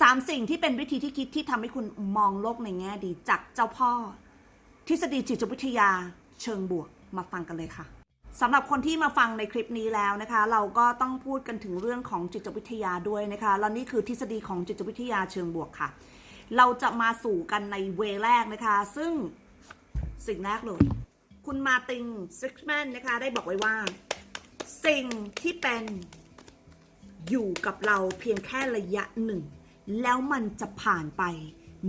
สามสิ่งที่เป็นวิธีที่คิดที่ทำให้คุณมองโลกในแง่ดีจากเจ้าพ่อ ทฤษฎีจิตวิทยาเชิงบวกมาฟังกันเลยค่ะสำหรับคนที่มาฟังในคลิปนี้แล้วนะคะ เราก็ต้องพูดกันถึงเรื่องของจิตวิทยาด้วยนะคะแล้วนี่คือทฤษฎีของจิตวิทยาเชิงบวกค่ะ เราจะมาสู่กันในเวแรกนะคะ ซึ่งสิ่งแรกเลย คุณมาตินซิกแมนนะคะ ได้บอกไว้ว่า สิ่งที่เป็นอยู่กับเราเพียงแค่ระยะหนึ่ง แล้วมันจะผ่านไป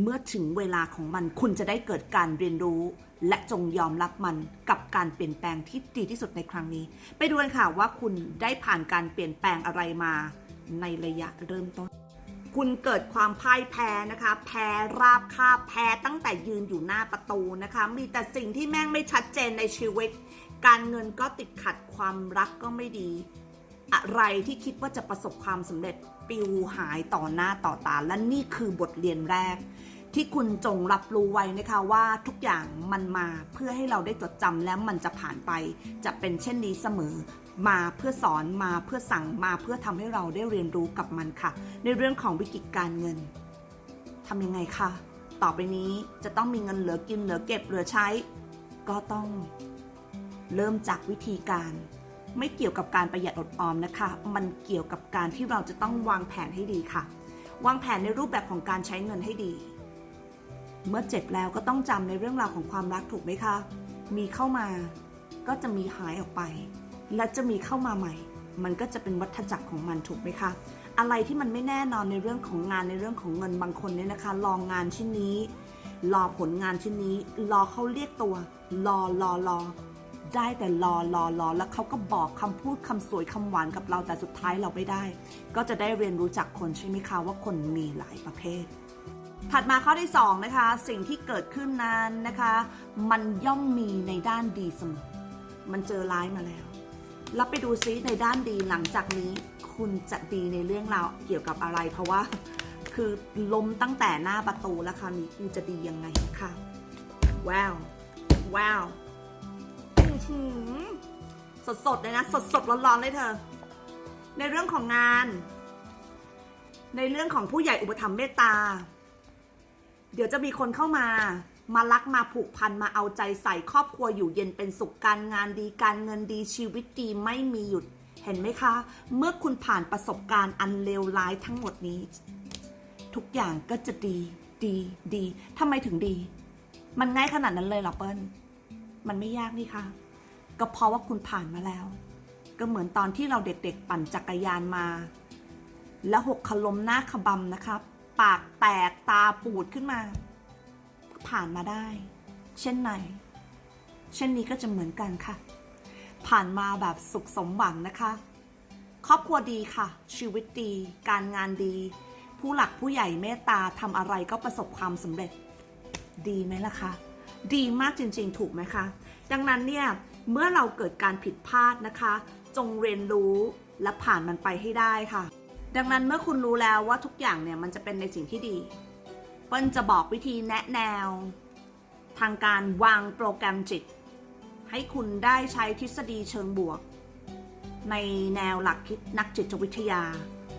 เมื่อถึงเวลาของมันคุณจะได้เกิดการเรียนรู้ และจงยอมรับมันกับการเปลี่ยนแปลงที่ดีที่สุดในครั้งนี้ ไปดูกันค่ะว่าคุณได้ผ่านการเปลี่ยนแปลงอะไรมาในระยะเริ่มต้น คุณเกิดความพ่ายแพ้นะคะ แพ้ราบคาบแพ้ตั้งแต่ยืนอยู่หน้าประตูนะคะ มีแต่สิ่งที่แม่งไม่ชัดเจนในชีวิต การเงินก็ติดขัดความรักก็ไม่ดี อะไรที่คิดว่าจะประสบความสำเร็จ ปลิวหายต่อหน้าต่อตา และนี่คือบทเรียนแรก ที่คุณจงรับรู้ไว้นะคะว่าทุกอย่างมันมาเพื่อให้เราได้จดจำและมันจะผ่านไป จะเป็นเช่นนี้เสมอ มาเพื่อสอนมาเพื่อสั่งมาเพื่อทำให้เราได้เรียนรู้กับมันค่ะ ในเรื่องของวิกฤตการเงินทำยังไงคะต่อไปนี้จะต้องมีเงินเหลือกินเหลือเก็บเหลือใช้ ก็ต้องเริ่มจากวิธีการ ไม่เกี่ยวกับการประหยัดอดออมนะคะ มันเกี่ยวกับการที่เราจะต้องวางแผนให้ดีค่ะ วางแผนในรูปแบบของการใช้เงินให้ดี เมื่อเจ็บแล้วก็ต้องจำในเรื่องราวของความรักถูกไหมคะ มีเข้ามาก็จะมีหายออกไป และจะมีเข้ามาใหม่ มันก็จะเป็นวัฏจักรของมันถูกไหมคะ อะไรที่มันไม่แน่นอนในเรื่องของงานในเรื่องของเงินบางคนเนี่ยนะคะ ลองงานชิ้นนี้ รอผลงานชิ้นนี้ รอเขาเรียกตัว รอรอรอ ได้แต่รอรอรอแล้วเขาก็บอกคำพูดคำสวยคำหวานกับเราแต่สุดท้ายเราไม่ได้ ก็จะได้เรียนรู้จักคนใช่ไหมคะว่าคนมีหลายประเภท ถัดมาข้อที่2นะคะ สิ่งที่เกิดขึ้นนั้นนะคะ มันย่อมมีในด้านดีเสมอ มันเจอร้ายมาแล้ว แล้วไปดูซิในด้านดีหลังจากนี้คุณจะดีในเรื่องราวเกี่ยวกับอะไร เพราะว่าคือล้มตั้งแต่หน้าประตูแล้วคราวนี้กูจะดียังไงนะคะว้าวว้าว อื้อหือสดๆเลยนะ สดๆร้อนๆเลยเธอ ในเรื่องของงาน ในเรื่องของผู้ใหญ่อุปถัมภ์เมตตา เดี๋ยวจะมีคนเข้ามา มารักมาผูกพันมาเอาใจใส่ครอบครัวอยู่เย็นเป็นสุขการงานดีการเงินดีชีวิตดีไม่มีหยุดเห็นไหมคะ เมื่อคุณผ่านประสบการณ์อันเลวร้ายทั้งหมดนี้ ทุกอย่างก็จะดีดีดีทำไมถึงดี มันง่ายขนาดนั้นเลยเหรอเปิ้ลมันไม่ยากนี่คะ ก็เพราะว่าคุณผ่านมาแล้ว ก็เหมือนตอนที่เราเด็กๆ ปั่นจักรยานมา แล้วหกขลมหน้าขบำนะครับ ปากแตกตาปูดขึ้นมา ผ่านมาได้ เช่นไหน เช่นนี้ก็จะเหมือนกันค่ะ ผ่านมาแบบสุขสมหวังนะคะ ครอบครัวดีค่ะ ชีวิตดี การงานดี ผู้หลักผู้ใหญ่เมตตาทำอะไรก็ประสบความสำเร็จ ดีไหมล่ะคะ ดีมากจริง ๆ ถูกไหมคะ ดังนั้นเนี่ยเมื่อเราเกิดการผิดพลาดนะคะ จงเรียนรู้และผ่านมันไปให้ได้ค่ะ ดังนั้นเมื่อคุณรู้แล้วว่าทุกอย่างเนี่ยมันจะเป็นในสิ่งที่ดีเปิ้ลจะบอกวิธีแนะแนว ทางการวางโปรแกรมจิต ให้คุณได้ใช้ทฤษฎีเชิงบวก ในแนวหลักคิดนักจิตวิทยา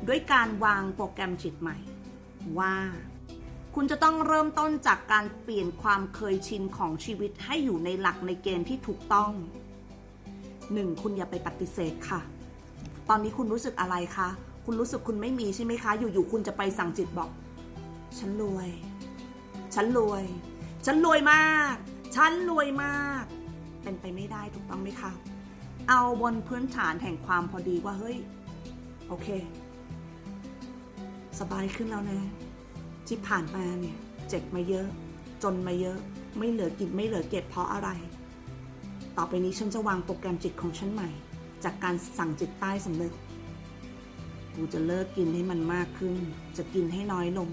ด้วยการวางโปรแกรมจิตใหม่ว่า คุณจะต้องเริ่มต้นจากการเปลี่ยนความเคยชินของชีวิตให้อยู่ในหลักในเกณฑ์ที่ถูกต้องหนึ่งคุณอย่าไปปฏิเสธค่ะ ตอนนี้คุณรู้สึกอะไรคะ คุณรู้สึกคุณไม่มีใช่ไหมคะ อยู่ๆคุณจะไปสั่งจิตบอก ฉันรวย ฉันรวย ฉันรวยมาก ฉันรวยมาก เป็นไปไม่ได้ถูกต้องไหมคะ เอาบนพื้นฐานแห่งความพอดีว่าเฮ้ย โอเค สบายขึ้นแล้วนะ ที่ผ่านมาเนี่ยเจ็บมาเยอะ จนมาเยอะ ไม่เหลือกินไม่เหลือเก็บเพราะอะไร ต่อไปนี้ฉันจะวางโปรแกรมจิตของฉันใหม่ จากการสั่งจิตใต้สำนึก กูจะเลิกกินให้มันมากขึ้น จะกินให้น้อยลง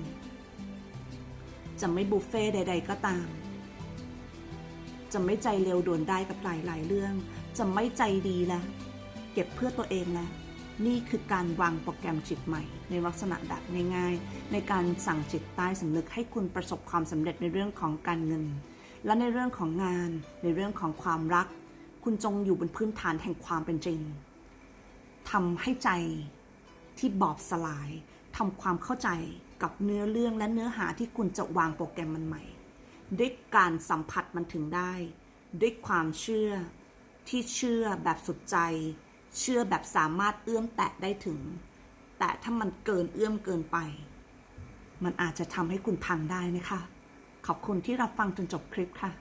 จะไม่บุฟเฟ่ใด ๆ ก็ตาม จะไม่ใจเร็วด่วนได้กับหลายๆเรื่อง จะไม่ใจดีแล้ว เก็บเพื่อตัวเองแล้ว นี่คือการวางโปรแกรมจิตใหม่ ในลักษณะแบบง่ายๆ ในการสั่งจิตใต้สำนึกให้คุณประสบความสำเร็จในเรื่องของการเงิน และในเรื่องของงาน ในเรื่องของความรัก คุณจงอยู่บนพื้นฐานแห่งความเป็นจริงทำให้ใจที่บอบสลายทำความเข้าใจกับเนื้อเรื่องและเนื้อหาที่คุณจะวางโปรแกรมมันใหม่ ด้วยการสัมผัสมันถึงได้ ด้วยความเชื่อที่เชื่อแบบสุดใจ เชื่อแบบสามารถเอื้อมแตะได้ถึง แต่ถ้ามันเกินเอื้อมเกินไป มันอาจจะทำให้คุณพังได้นะคะ ขอบคุณที่รับฟังจนจบคลิปค่ะ